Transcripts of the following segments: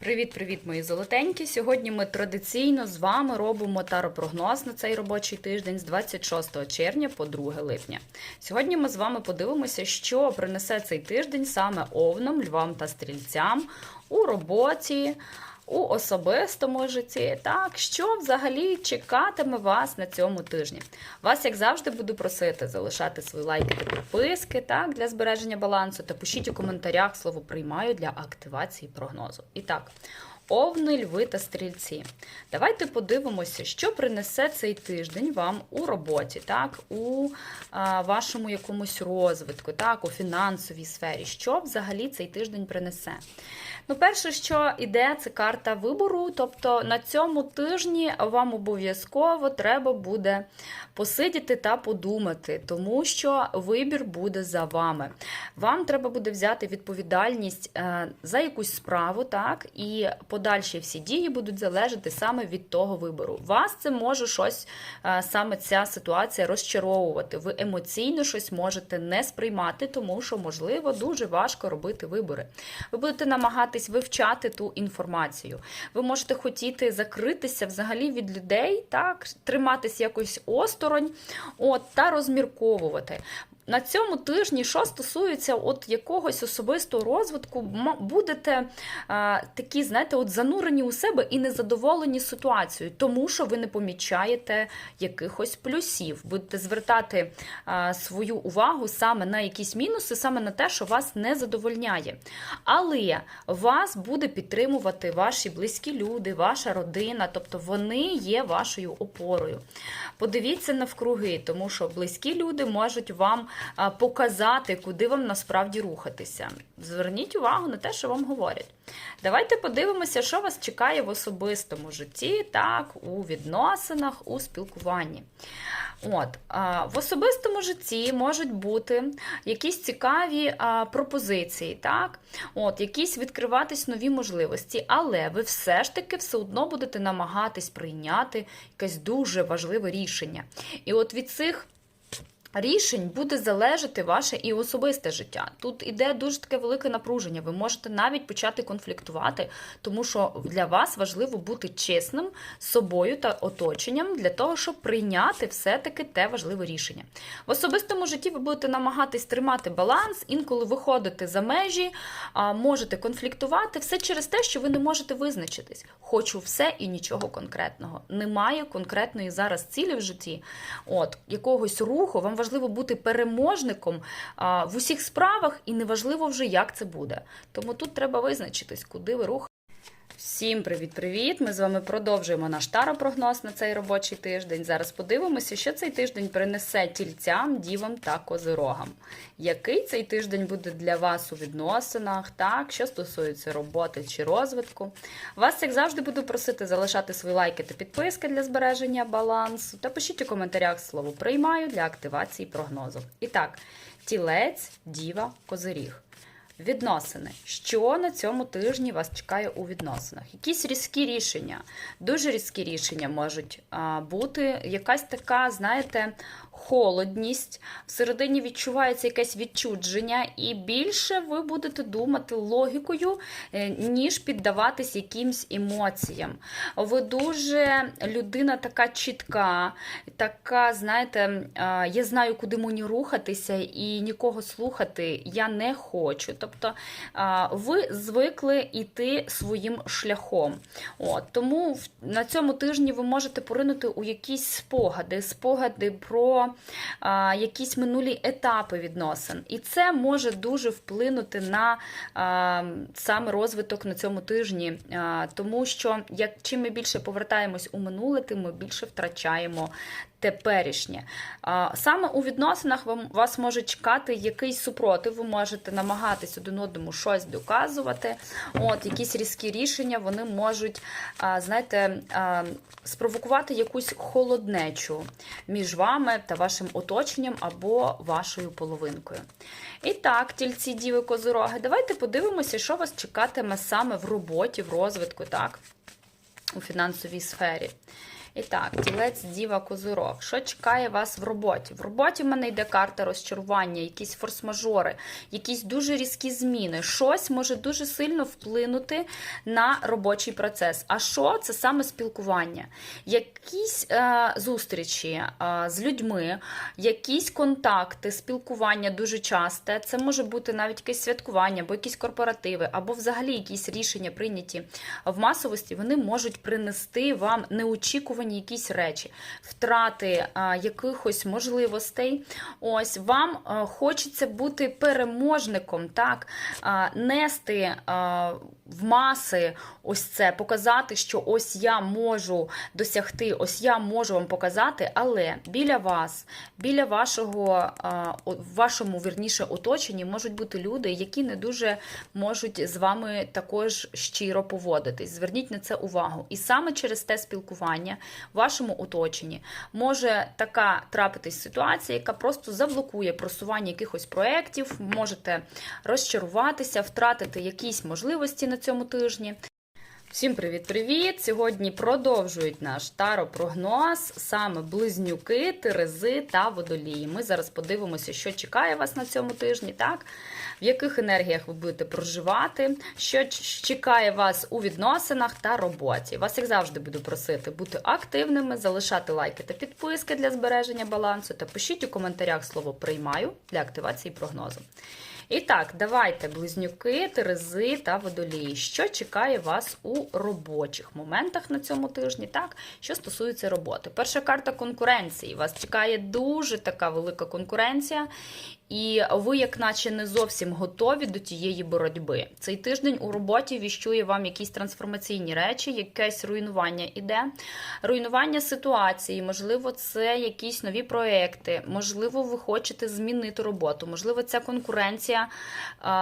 Привіт-привіт, мої золотенькі! Сьогодні ми традиційно з вами робимо таропрогноз на цей робочий тиждень з 26 червня по 2 липня. Сьогодні ми з вами подивимося, що принесе цей тиждень саме овнам, львам та стрільцям у роботі, у особистому житті. Так, що взагалі чекатиме вас на цьому тижні? Вас, як завжди, буду просити залишати свої лайки та підписки так, для збереження балансу та пишіть у коментарях слово приймаю для активації прогнозу. І так. Овни, льви та стрільці. Давайте подивимося, що принесе цей тиждень вам у роботі, так, у а, вашому якомусь розвитку, так, у фінансовій сфері. Що взагалі цей тиждень принесе? Ну, перше, що іде, це карта вибору. Тобто на цьому тижні вам обов'язково треба буде посидіти та подумати, тому що вибір буде за вами. Вам треба буде взяти відповідальність е, за якусь справу, так, і подальші всі дії будуть залежати саме від того вибору. Вас це може щось, е, саме ця ситуація розчаровувати. Ви емоційно щось можете не сприймати, тому що, можливо, дуже важко робити вибори. Ви будете намагатись вивчати ту інформацію. Ви можете хотіти закритися взагалі від людей, так, триматись якось осторонь, от, та розмірковувати. На цьому тижні, що стосується от якогось особистого розвитку, будете а, такі, знаєте, от занурені у себе і незадоволені ситуацією, тому що ви не помічаєте якихось плюсів. Будете звертати а, свою увагу саме на якісь мінуси, саме на те, що вас не задовольняє. Але вас буде підтримувати ваші близькі люди, ваша родина, тобто вони є вашою опорою. Подивіться навкруги, тому що близькі люди можуть вам показати, куди вам насправді рухатися. Зверніть увагу на те, що вам говорять. Давайте подивимося, що вас чекає в особистому житті, так, у відносинах, у спілкуванні. От, в особистому житті можуть бути якісь цікаві пропозиції, так? От, якісь відкриватись нові можливості, але ви все ж таки все одно будете намагатись прийняти якесь дуже важливе рішення. І от від цих рішень буде залежати ваше і особисте життя. Тут іде дуже таке велике напруження. Ви можете навіть почати конфліктувати, тому що для вас важливо бути чесним з собою та оточенням для того, щоб прийняти все-таки те важливе рішення. В особистому житті ви будете намагатись тримати баланс, інколи виходити за межі, можете конфліктувати все через те, що ви не можете визначитись. Хочу все і нічого конкретного. Немає конкретної зараз цілі в житті. От якогось руху вам важливо бути переможником в усіх справах, і неважливо вже, як це буде. Тому тут треба визначитись, куди ви рухаєте. Всім привіт-привіт! Ми з вами продовжуємо наш таропрогноз на цей робочий тиждень. Зараз подивимося, що цей тиждень принесе тільцям, дівам та козирогам. Який цей тиждень буде для вас у відносинах, так, що стосується роботи чи розвитку. Вас, як завжди, буду просити залишати свої лайки та підписки для збереження балансу. Та пишіть у коментарях слово приймаю для активації прогнозу. І так, тілець, діва, козиріг. Відносини. Що на цьому тижні вас чекає у відносинах? Якісь різкі рішення, дуже різкі рішення можуть бути. Якась така, знаєте, холодність. Всередині відчувається якесь відчудження, і більше ви будете думати логікою, е, ніж піддаватись якимсь емоціям. Ви дуже людина така чітка, така, знаєте, я знаю, куди мені рухатися, і нікого слухати я не хочу. Тобто ви звикли йти своїм шляхом. От, тому на цьому тижні ви можете поринути у якісь спогади, спогади про а, якісь минулі етапи відносин. І це може дуже вплинути на а, саме розвиток на цьому тижні, а, тому що як чим ми більше повертаємось у минуле, тим ми більше втрачаємо теперішнє. Саме у відносинах вас може чекати якийсь супротив. Ви можете намагатись один одному щось доказувати. От якісь різкі рішення вони можуть, знаєте, спровокувати якусь холоднечу між вами та вашим оточенням або вашою половинкою. І так, тільці діви козороги, давайте подивимося, що вас чекатиме саме в роботі, в розвитку, так, у фінансовій сфері. І так, тілець Діва Козирог. Що чекає вас в роботі? В роботі в мене йде карта розчарування, якісь форс-мажори, якісь дуже різкі зміни. Щось може дуже сильно вплинути на робочий процес. А що це саме спілкування? Якісь е, зустрічі е, з людьми, якісь контакти, спілкування дуже часте. Це може бути навіть якесь святкування, або якісь корпоративи, або взагалі якісь рішення прийняті в масовості. Вони можуть принести вам неочікувані якісь речі, втрати а, якихось можливостей. Ось вам а, хочеться бути переможником, так, а, нести а, в маси ось це, показати, що ось я можу досягти, ось я можу вам показати, але біля вас, біля вашого, вашому вірніше оточенні можуть бути люди, які не дуже можуть з вами також щиро поводитись. Зверніть на це увагу. І саме через те спілкування в вашому оточенні може така трапитись ситуація, яка просто заблокує просування якихось проєктів, можете розчаруватися, втратити якісь можливості на цьому тижні. Всім привіт-привіт! Сьогодні продовжують наш таро-прогноз саме близнюки, терези та водолії. Ми зараз подивимося, що чекає вас на цьому тижні, так? В яких енергіях ви будете проживати, що чекає вас у відносинах та роботі. Вас, як завжди, буду просити бути активними, залишати лайки та підписки для збереження балансу та пишіть у коментарях слово приймаю для активації прогнозу. І так, давайте близнюки, терези та водолії. Що чекає вас у робочих моментах на цьому тижні? Так, що стосується роботи. Перша карта конкуренції. Вас чекає дуже така велика конкуренція, і ви, як наче, не зовсім готові до тієї боротьби. Цей тиждень у роботі віщує вам якісь трансформаційні речі, якесь руйнування іде, руйнування ситуації, можливо, це якісь нові проекти, можливо, ви хочете змінити роботу, можливо, ця конкуренція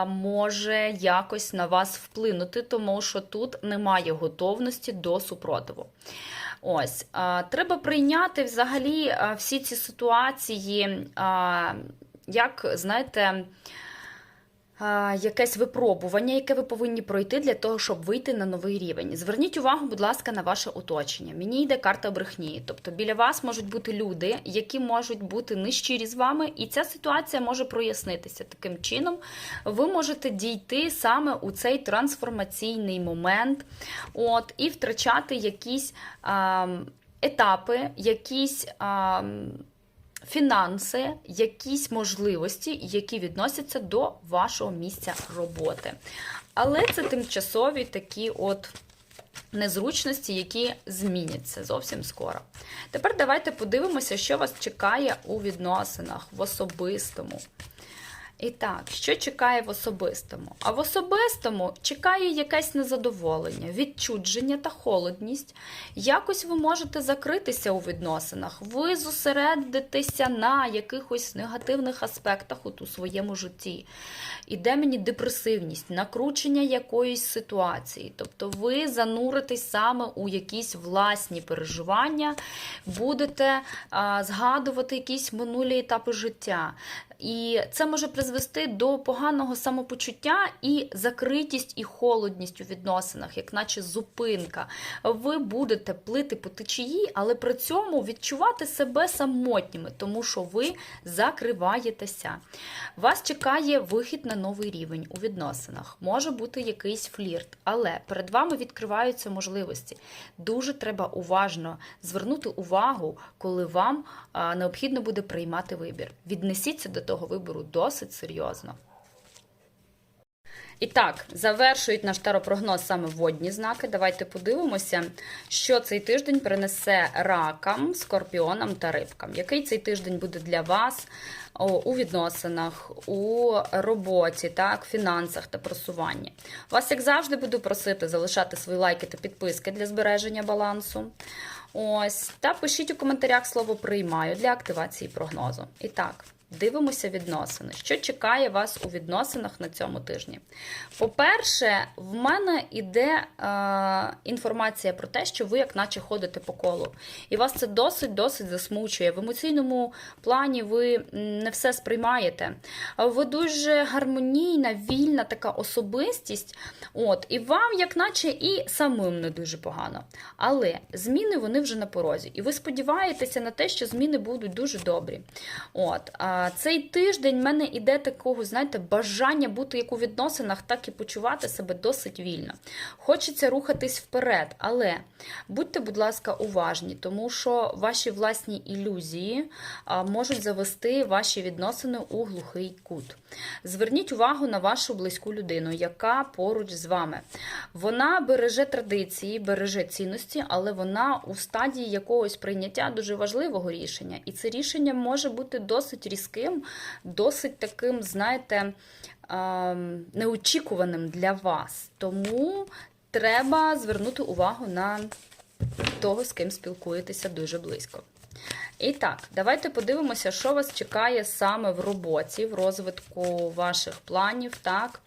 може якось на вас вплинути, тому що тут немає готовності до супротиву. Ось, треба прийняти взагалі всі ці ситуації, як, знаєте, якесь випробування, яке ви повинні пройти для того, щоб вийти на новий рівень. Зверніть увагу, будь ласка, на ваше оточення. Мені йде карта брехні. Тобто біля вас можуть бути люди, які можуть бути нещирі з вами, і ця ситуація може прояснитися. Таким чином, ви можете дійти саме у цей трансформаційний момент, от, і втрачати якісь а, етапи, якісь. А, фінанси, якісь можливості, які відносяться до вашого місця роботи. Але це тимчасові такі от незручності, які зміняться зовсім скоро. Тепер давайте подивимося, що вас чекає у відносинах в особистому. І так, що чекає в особистому? А в особистому чекає якесь незадоволення, відчудження та холодність. Якось ви можете закритися у відносинах, ви зосередитеся на якихось негативних аспектах от у своєму житті. Іде мені депресивність, накручення якоїсь ситуації. Тобто ви зануритесь саме у якісь власні переживання, будете а, згадувати якісь минулі етапи життя. І це може призвести до поганого самопочуття і закритість і холодність у відносинах, як наче зупинка. Ви будете плити по течії, але при цьому відчувати себе самотніми, тому що ви закриваєтеся. Вас чекає вихід на новий рівень у відносинах. Може бути якийсь флірт, але перед вами відкриваються можливості. Дуже треба уважно звернути увагу, коли вам необхідно буде приймати вибір. Віднесіться до того вибору досить серйозно. І так, завершують наш таропрогноз саме водні знаки. Давайте подивимося, що цей тиждень принесе ракам, скорпіонам та рибкам. Який цей тиждень буде для вас у відносинах, у роботі, так, фінансах та просуванні. Вас, як завжди, буду просити залишати свої лайки та підписки для збереження балансу. Ось, та пишіть у коментарях слово приймаю для активації прогнозу. І так, Дивимося відносини. Що чекає вас у відносинах на цьому тижні? По-перше, в мене іде е, інформація про те, що ви, як наче, ходите по колу. І вас це досить-досить засмучує. В емоційному плані ви не все сприймаєте. Ви дуже гармонійна, вільна така особистість. От, і вам, як наче, і самим не дуже погано. Але зміни вони вже на порозі. І ви сподіваєтеся на те, що зміни будуть дуже добрі. От, цей тиждень в мене іде такого, знаєте, бажання бути як у відносинах, так і почувати себе досить вільно. Хочеться рухатись вперед, але будьте, будь ласка, уважні, тому що ваші власні ілюзії можуть завести ваші відносини у глухий кут. Зверніть увагу на вашу близьку людину, яка поруч з вами. Вона береже традиції, береже цінності, але вона у стадії якогось прийняття дуже важливого рішення. І це рішення може бути досить різким, досить таким, знаєте, ем, неочікуваним для вас. Тому треба звернути увагу на того, з ким спілкуєтеся дуже близько. І так, давайте подивимося, що вас чекає саме в роботі, в розвитку ваших планів, так,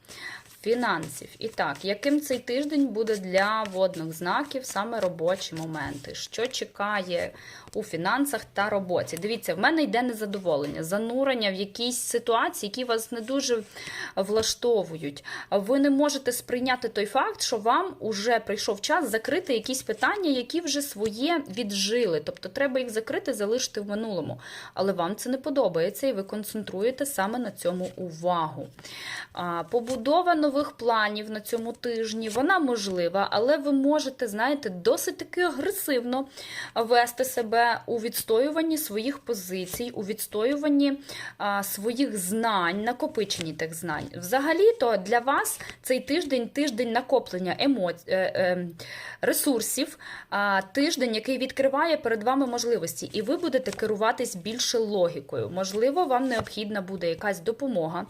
фінансів. І так, яким цей тиждень буде для водних знаків саме робочі моменти? Що чекає у фінансах та роботі? Дивіться, в мене йде незадоволення, занурення в якісь ситуації, які вас не дуже влаштовують. Ви не можете сприйняти той факт, що вам уже прийшов час закрити якісь питання, які вже своє віджили. Тобто треба їх закрити, залишити в минулому. Але вам це не подобається, і ви концентруєте саме на цьому увагу. А, Побудова нових планів на цьому тижні, вона можлива, але ви можете, знаєте, досить таки агресивно вести себе у відстоюванні своїх позицій, у відстоюванні а, своїх знань, накопиченні тих знань. Взагалі-то для вас цей тиждень тиждень накоплення емоцій, ресурсів, а, тиждень, який відкриває перед вами можливості, і ви будете керуватись більше логікою. Можливо, вам необхідна буде якась допомога.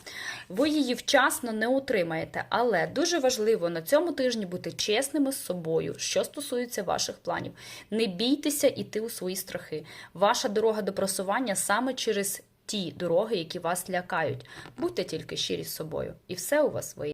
Ви її вчасно не отримаєте, але дуже важливо на цьому тижні бути чесними з собою, що стосується ваших планів. Не бійтеся іти у свої страхи. Ваша дорога до просування саме через ті дороги, які вас лякають. Будьте тільки щирі з собою, і все у вас вийде.